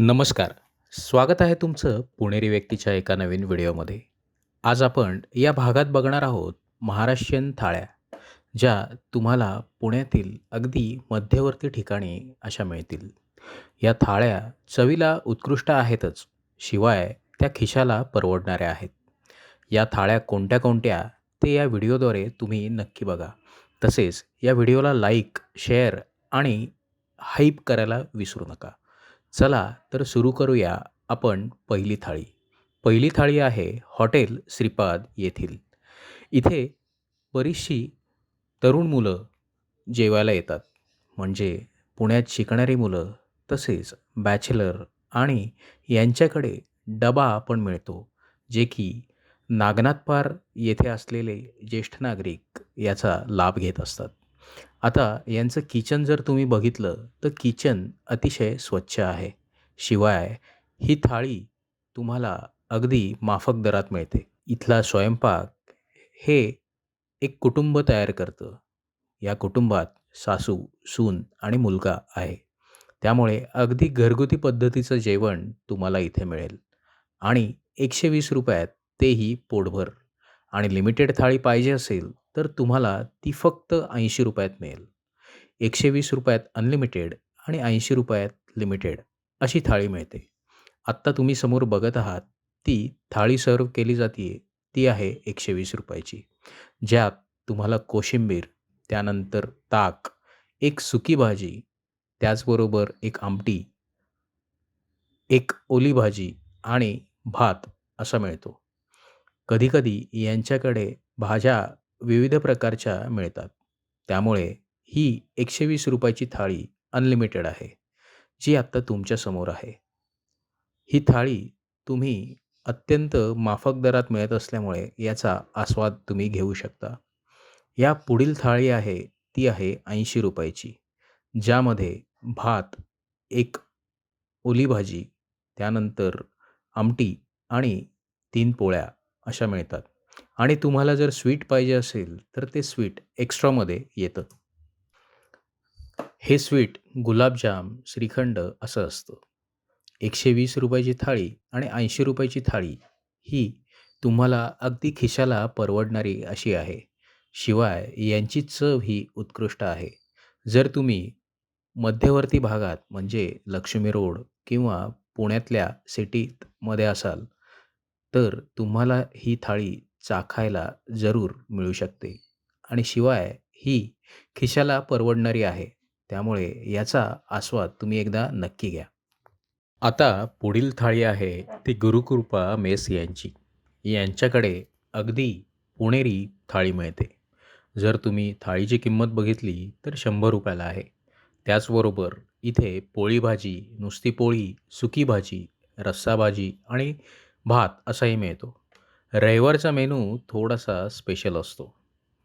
नमस्कार. स्वागत आहे तुमचं पुणेरी व्यक्तीच्या एका नवीन व्हिडिओमध्ये. आज आपण या भागात बघणार आहोत महाराष्ट्रीयन थाळ्या ज्या तुम्हाला पुण्यातील अगदी मध्यवर्ती ठिकाणी अशा मिळतील. या थाळ्या चवीला उत्कृष्ट आहेतच शिवाय त्या खिशाला परवडणाऱ्या आहेत. या थाळ्या कोणत्या कोणत्या ते या व्हिडिओद्वारे तुम्ही नक्की बघा. तसेच या व्हिडिओला लाईक शेअर आणि हाईप करायला विसरू नका. चला तर सुरू करूया आपण पहिली थाळी. पहिली थाळी आहे हॉटेल श्रीपाद येथील. इथे बरीचशी तरुण मुलं जेवायला येतात. म्हणजे पुण्यात शिकणारी मुलं तसेच बॅचलर आणि यांच्याकडे डबा पण मिळतो जे की नागनाथपार येथे असलेले ज्येष्ठ नागरिक याचा लाभ घेत असतात. आता यांचं किचन जर तुम्ही बघितलं तर किचन अतिशय स्वच्छ आहे. शिवाय ही थाळी तुम्हाला अगदी माफक दरात मिळते. इथला स्वयंपाक हे एक कुटुंब तयार करतं. या कुटुंबात सासू सून आणि मुलगा आहे. त्यामुळे अगदी घरगुती पद्धतीचं जेवण तुम्हाला इथे मिळेल. आणि एकशे वीस रुपयात तेही पोटभर. आणि लिमिटेड थाळी पाहिजे असेल तर तुम्हाला ती फक्त ऐंशी रुपयात मिळेल. एकशे वीस रुपयात अनलिमिटेड आणि ऐंशी रुपयात लिमिटेड अशी थाळी मिळते. आत्ता तुम्ही समोर बघत आहात ती थाळी सर्व केली जाते ती आहे एकशे वीस रुपयाची ज्यात तुम्हाला कोशिंबीर त्यानंतर ताक एक सुकी भाजी त्याचबरोबर एक आमटी एक ओली भाजी आणि भात असा मिळतो. कधीकधी यांच्याकडे भाज्या विविध प्रकारच्या मिळतात. त्यामुळे ही एकशे वीस रुपयाची थाळी अनलिमिटेड आहे जी आत्ता तुमच्यासमोर आहे. ही थाळी तुम्ही अत्यंत माफक दरात मिळत असल्यामुळे याचा आस्वाद तुम्ही घेऊ शकता. या पुढील थाळी आहे ती आहे ऐंशी रुपयाची ज्यामध्ये भात एक ओली भाजी त्यानंतर आमटी आणि तीन पोळ्या अशा मिळतात. आणि तुम्हाला जर स्वीट पाहिजे असेल तर ते स्वीट एक्स्ट्रामध्ये येतं. हे स्वीट गुलाबजाम श्रीखंड असं असतं. एकशे वीस रुपयाची थाळी आणि ऐंशी रुपयाची थाळी ही तुम्हाला अगदी खिशाला परवडणारी अशी आहे. शिवाय यांची चव ही उत्कृष्ट आहे. जर तुम्ही मध्यवर्ती भागात म्हणजे लक्ष्मी रोड किंवा पुण्यातल्या सिटीत मध्ये असाल तर तुम्हाला ही थाळी चाखायला जरूर मिळू शकते. आणि शिवाय ही खिशाला परवडणारी आहे. त्यामुळे याचा आस्वाद तुम्ही एकदा नक्की घ्या. आता पुढील थाळी आहे ती गुरुकृपा मेस यांची. यांच्याकडे अगदी पुणेरी थाळी मिळते. जर तुम्ही थाळीची किंमत बघितली तर शंभर रुपयाला आहे. त्याचबरोबर इथे पोळी भाजी नुसती पोळी सुकी भाजी रस्सा भाजी आणि भात असाही मिळतो. रविवारचा मेनू थोडासा स्पेशल असतो.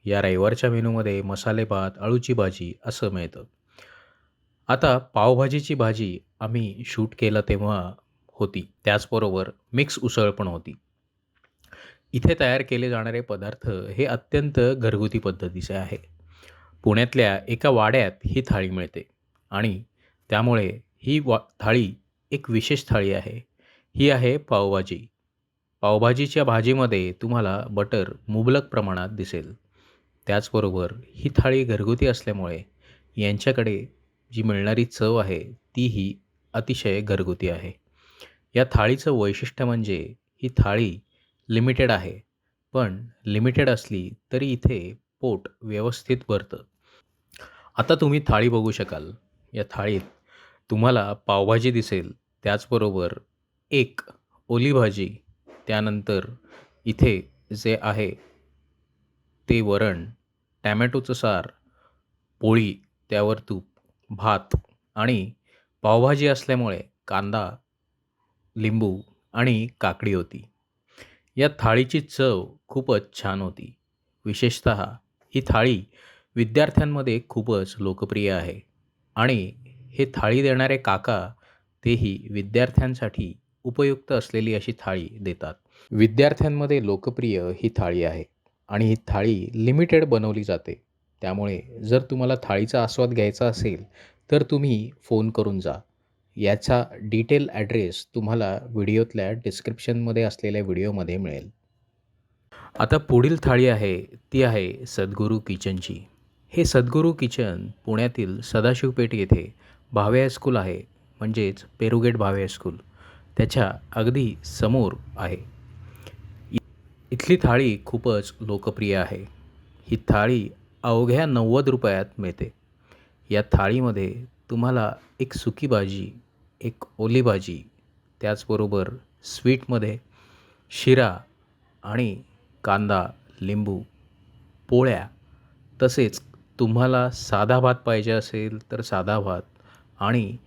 या रविवारच्या मेनूमध्ये मसाले भात अळूची भाजी असं मिळतं. आता पावभाजीची भाजी आम्ही शूट केलं तेव्हा होती. त्याचबरोबर मिक्स उसळ पण होती. इथे तयार केले जाणारे पदार्थ हे अत्यंत घरगुती पद्धतीचे आहे. पुण्यातल्या एका वाड्यात ही थाळी मिळते आणि त्यामुळे ही वा थाळी एक विशेष थाळी आहे. ही आहे पावभाजी. पावभाजीच्या भाजीमध्ये तुम्हाला बटर मुबलक प्रमाणात दिसेल. त्याचबरोबर ही थाळी घरगुती असल्यामुळे यांच्याकडे जी मिळणारी चव आहे तीही अतिशय घरगुती आहे. या थाळीचं वैशिष्ट्य म्हणजे ही थाळी लिमिटेड आहे पण लिमिटेड असली तरी इथे पोट व्यवस्थित भरतं. आता तुम्ही थाळी बघू शकाल. या थाळीत तुम्हाला पावभाजी दिसेल त्याचबरोबर एक ओली भाजी त्यानंतर इथे जे आहे ते वरण टॅमॅटोचं सार पोळी त्यावर तूप भात आणि पावभाजी असल्यामुळे कांदा लिंबू आणि काकडी होती. या थाळीची चव खूपच छान होती. विशेषत ही थाळी विद्यार्थ्यांमध्ये खूपच लोकप्रिय आहे आणि हे थाळी देणारे काका तेही विद्यार्थ्यांसाठी उपयुक्त असलेली अशी थाळी देतात. विद्यार्थ्यांमध्ये लोकप्रिय ही थाळी आहे आणि ही थाळी लिमिटेड बनवली जाते. त्यामुळे जर तुम्हाला थाळीचा आस्वाद घ्यायचा असेल तर तुम्ही फोन करून जा. याचा डिटेल ॲड्रेस तुम्हाला व्हिडिओतल्या डिस्क्रिप्शनमध्ये असलेल्या व्हिडिओमध्ये मिळेल. आता पुढील थाळी आहे ती आहे सद्गुरू किचनची हे सद्गुरू किचन पुण्यातील सदाशिवपेठ येथे भावे हायस्कूल आहे म्हणजेच पेरुगेट भावे हायस्कूल त्याच्या अगदी समोर आहे. इथली थाळी खूपच लोकप्रिय आहे. ही थाळी अवघ्या नव्वद रुपयात मिळते. या थाळीमध्ये तुम्हाला एक सुकी भाजी एक ओली भाजी त्याचबरोबर स्वीटमध्ये शिरा आणि कांदा लिंबू पोळ्या तसेच तुम्हाला साधा भात पाहिजे असेल तर साधा भात आणि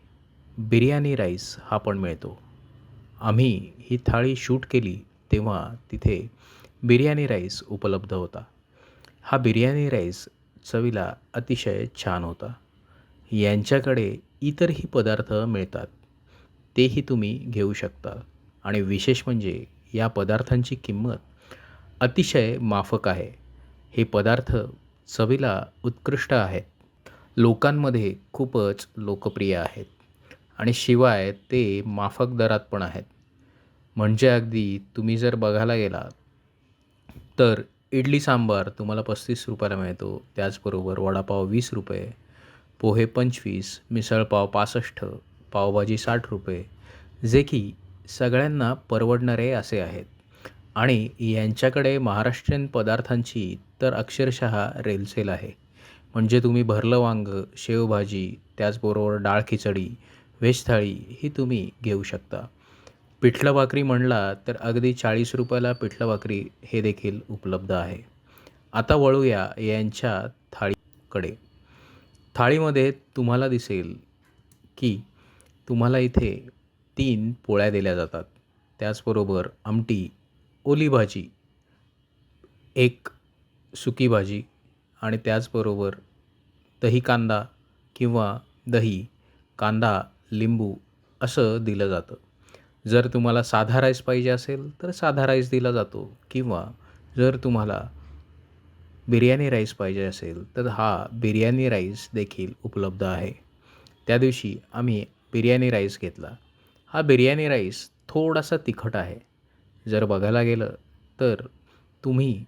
बिर्याणी राईस हा पण मिळतो. आम्ही ही थाळी शूट केली तेव्हा तिथे बिर्याणी राईस उपलब्ध होता. हा बिर्याणी राईस चवीला अतिशय छान होता. यांच्याकडे इतरही पदार्थ मिळतात तेही तुम्ही घेऊ शकता. आणि विशेष म्हणजे या पदार्थांची किंमत अतिशय माफक आहे. हे पदार्थ चवीला उत्कृष्ट आहेत. लोकांमध्ये खूपच लोकप्रिय आहेत. आणि शिवाय ते माफक दरात पण आहेत. म्हणजे अगदी तुम्ही जर बघायला गेलात तर इडली सांबार तुम्हाला पस्तीस रुपयाला मिळतो. त्याचबरोबर वडापाव वीस रुपये पोहे पंचवीस मिसळपाव पासष्ट पावभाजी साठ रुपये जे की सगळ्यांना परवडणारे असे आहेत. आणि यांच्याकडे महाराष्ट्रीयन पदार्थांची तर अक्षरशः रेलसेल आहे. म्हणजे तुम्ही भरलं वांगं शेवभाजी त्याचबरोबर डाळ खिचडी व्हेज थाळी ही तुम्ही घेऊ शकता. पिठलं भाकरी म्हणला तर अगदी चाळीस रुपयाला पिठलं भाकरी हे देखील उपलब्ध आहे. आता वळूया यांच्या थाळीकडे. थाळीमध्ये तुम्हाला दिसेल की तुम्हाला इथे तीन पोळ्या दिल्या जातात. त्याचबरोबर आमटी ओली भाजी एक सुकी भाजी आणि त्याचबरोबर दही कांदा किंवा दही कांदा लिंबू असं दिलं जातं. जर तुम्हाला साधा राईस पाहिजे असेल तर साधा राईस दिला जातो. किंवा जर तुम्हाला बिर्याणी राईस पाहिजे असेल तर हा बिर्याणी राईस देखील उपलब्ध आहे. त्या दिवशी आम्ही बिर्याणी राईस घेतला. हा बिर्याणी राईस थोडासा तिखट आहे. जर बघायला गेलं तर तुम्ही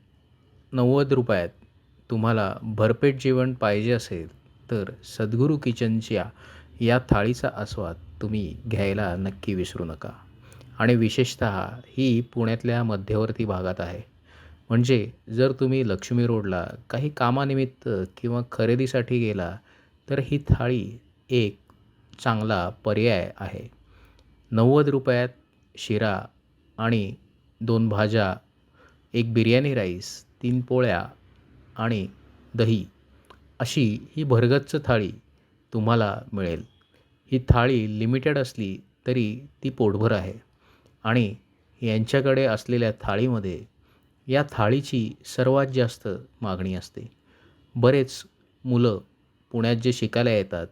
नव्वद रुपयात तुम्हाला भरपेट जेवण पाहिजे असेल तर सद्गुरू किचनच्या या थाळीचा आस्वाद तुम्ही घ्यायला नक्की विसरू नका. आणि विशेषतः ही पुण्यातल्या मध्यवर्ती भागात आहे. म्हणजे जर तुम्ही लक्ष्मी रोडला काही कामानिमित्त किंवा खरेदीसाठी गेला तर ही थाळी एक चांगला पर्याय आहे. नव्वद रुपयात शिरा आणि दोन भाज्या एक बिर्याणी राईस तीन पोळ्या आणि दही अशी ही भरगच्च थाळी तुम्हाला मिळेल. ही थाळी लिमिटेड असली तरी ती पोटभर आहे. आणि यांच्याकडे असलेल्या थाळीमध्ये या थाळीची सर्वात जास्त मागणी असते. बरेच मुलं पुण्यात जे शिकायला येतात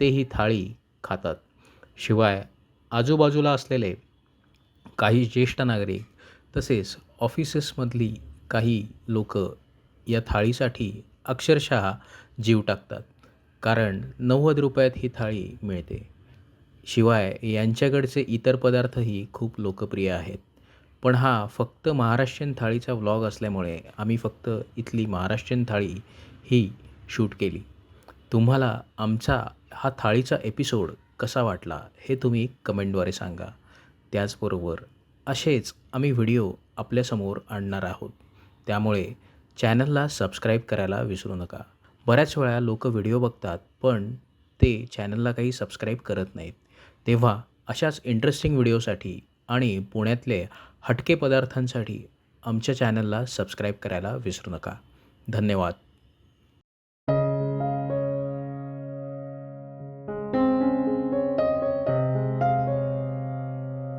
ते ही थाळी खातात. शिवाय आजूबाजूला असलेले काही ज्येष्ठ नागरिक तसेच ऑफिसेसमधली काही लोक या थाळीसाठी अक्षरशः जीव टाकतात. कारण नव्वद रुपयात ही थाळी मिळते. शिवाय यांच्याकडचे इतर पदार्थही खूप लोकप्रिय आहेत. पण हा फक्त महाराष्ट्रीयन थाळीचा व्लॉग असल्यामुळे आम्ही फक्त इथली महाराष्ट्रीयन थाळी ही शूट केली. तुम्हाला आमचा हा थाळीचा एपिसोड कसा वाटला हे तुम्ही कमेंटद्वारे सांगा. त्याचबरोबर असेच आम्ही व्हिडिओ आपल्यासमोर आणणार आहोत. त्यामुळे चॅनलला सबस्क्राईब करायला विसरू नका. बऱ्याच वेळा लोक व्हिडिओ बघतात पण ते चॅनलला काही सबस्क्राईब करत नाहीत. तेव्हा अशाच इंटरेस्टिंग व्हिडिओसाठी आणि पुण्यातले हटके पदार्थांसाठी आमच्या चॅनलला सबस्क्राईब करायला विसरू नका. धन्यवाद.